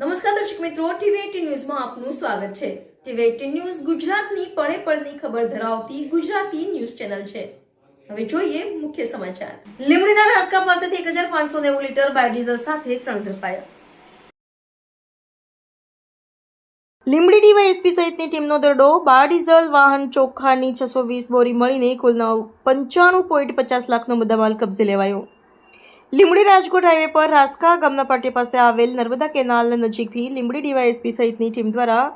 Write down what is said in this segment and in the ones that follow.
નમસ્કાર દર્શક મિત્રો ટીવી ન્યૂઝમાં આપનું સ્વાગત છે. ટીવી એટીન ન્યૂઝ ગુજરાતની પળે પળની ખબર ધરાવતી ગુજરાતી ન્યૂઝ ચેનલ છે. હવે જોઈએ મુખ્ય સમાચાર. લીમડીના રાસકા પાસેથી એક હજાર પાંચસો નેવું લીટર બાયોડીઝલ સાથે ત્રણ ઝડપાયા. લીમડી ડીવાયએસપી સહિતની ટીમનો દરડો, બાયોડીઝલ વાહન ચોખાની છસો વીસ બોરી મળીને કુલ પંચાણું પોઈન્ટ પચાસ લાખનો મુદ્દામાલ કબજે લેવાયો. લીંબડી રાજકોટ હાઈવે પર રાસકા ગામના પાટી પાસે આવેલ નર્મદા કેનાલ નજીકથી લીંબડી ડીવાયએસપી સહિતની ટીમ દ્વારા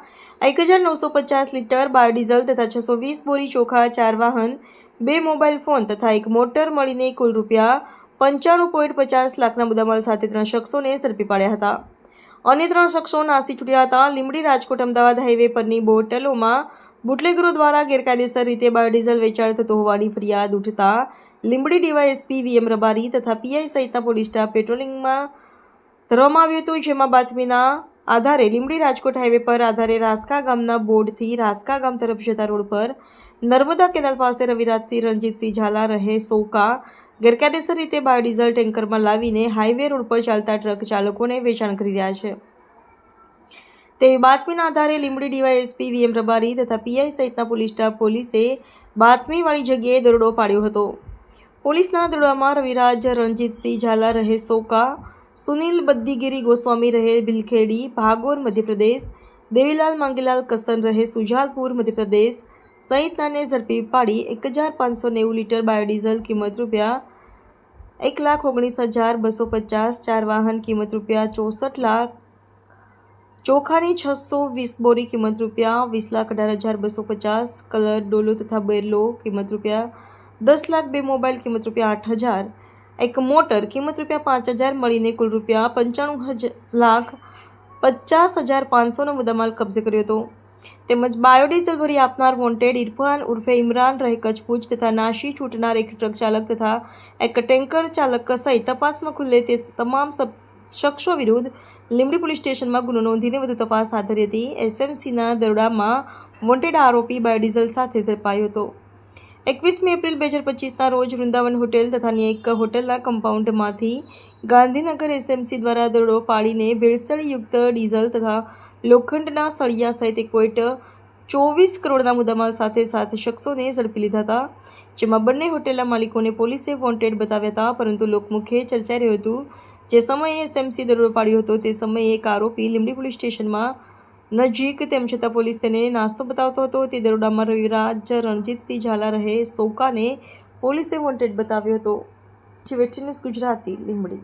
એક હજાર નવસો પચાસ લીટર બાયોડીઝલ તથા છસો વીસ બોરી ચોખા, ચાર વાહન, બે મોબાઈલ ફોન તથા એક મોટર મળીને કુલ રૂપિયા પંચાણું પોઈન્ટ પચાસ લાખના મુદ્દામાલ સાથે ત્રણ શખ્સોને ઝડપી પાડ્યા હતા. અન્ય ત્રણ શખ્સો નાસી છૂટ્યા હતા. લીંબડી રાજકોટ અમદાવાદ હાઈવે પરની બોટલોમાં બુટલેગરો દ્વારા ગેરકાયદેસર રીતે બાયોડીઝલ વેચાણ થતો હોવાની ફરિયાદ ઉઠતા લીંબડી ડીવાયએસપી વીએમ રબારી તથા પીઆઈ સહિતના પોલીસ સ્ટાફ પેટ્રોલિંગમાં ધરવામાં આવ્યું હતું. જેમાં બાતમીના આધારે લીંબડી રાજકોટ હાઈવે પર આધારે રાસકા ગામના બોર્ડથી રાસકા ગામ તરફ જતા રોડ પર નર્મદા કેનાલ પાસે રવિરાજસિંહ રણજીતસિંહ ઝાલા રહે સોકા ગેરકાયદેસર રીતે બાયોડીઝલ ટેન્કરમાં લાવીને હાઈવે રોડ પર ચાલતા ટ્રક ચાલકોને વેચાણ કરી રહ્યા છે. તેવી બાતમીના આધારે લીંબડી ડીવાયએસપી વીએમ રબારી તથા પીઆઈ સહિતના પોલીસ સ્ટાફ પોલીસે બાતમીવાળી જગ્યાએ દરોડો પાડ્યો હતો. પોલીસના દરોડામાં રવિરાજ રણજીતસિંહ ઝાલા રહે સોકા, સુનિલ બદ્દીગીરી ગોસ્વામી રહે ભીલખેડી, ભાગોર મધ્યપ્રદેશ, દેવીલાલ માંગીલાલ કસન રહે સુજાલપુર મધ્યપ્રદેશ સહિતનાને ઝડપી પાડી એક હજાર પાંચસો નેવું લીટર બાયોડીઝલ કિંમત રૂપિયા એક લાખ ઓગણીસ હજાર બસો પચાસ, ચાર વાહન કિંમત રૂપિયા ચોસઠ લાખ, ચોખાની છસો વીસ બોરી કિંમત રૂપિયા વીસ લાખ અઢાર હજાર બસો પચાસ, કલર ડોલો તથા બેરલો કિંમત રૂપિયા દસ લાખ બે મોબાઈલ કિંમત રૂપિયા આઠ હજાર, એક મોટર કિંમત રૂપિયા પાંચ હજાર મળીને કુલ રૂપિયા પંચાણું હજાર લાખ પચાસ હજાર પાંચસોનો મુદ્દામાલ કબજે કર્યો હતો. તેમજ બાયોડીઝલ ભરી આપનાર વોન્ટેડ ઇરફાન ઉર્ફે ઇમરાન રહે કચ્છભુજ તથા નાશી છૂટનાર એક ટ્રક ચાલક તથા એક ટેન્કર ચાલક સહિત તપાસમાં ખુલ્લે તે તમામ શખ્સો વિરુદ્ધ લીંબડી પોલીસ સ્ટેશનમાં ગુનો નોંધીને વધુ તપાસ હાથ ધરી હતી. એસએમસીના દરોડામાં વોન્ટેડ આરોપી બાયોડીઝલ સાથે ઝડપાયો હતો. એકવીસમી એપ્રિલ બે હજાર પચીસના રોજ વૃંદાવન હોટેલ તથા એક હોટેલના કમ્પાઉન્ડમાંથી ગાંધીનગર એસએમસી દ્વારા દરોડો પાડીને ભેળસેળયુક્ત ડીઝલ તથા લોખંડના સળિયા સહિત એક પોઈન્ટ ચોવીસ કરોડના મુદ્દામાલ સાથે સાત શખ્સોને ઝડપી લીધા હતા, જેમાં બંને હોટેલના માલિકોને પોલીસે વોન્ટેડ બતાવ્યા હતા, પરંતુ લોકમુખે ચર્ચાઈ રહ્યું હતું. જે સમયે એસએમસી દરોડો પાડ્યો હતો, તે સમયે એક આરોપી લીંબડી પોલીસ સ્ટેશનમાં નજીક તેમ છતાં પોલીસ તેને નાસ્તો બતાવતો હતો. તે દરોડામાં રવિરાજ રણજીતસિંહ ઝાલા રહે સોકાને પોલીસે વોન્ટેડ બતાવ્યો હતો. જે વેટી ન્યૂઝ ગુજરાતી લીંબડી.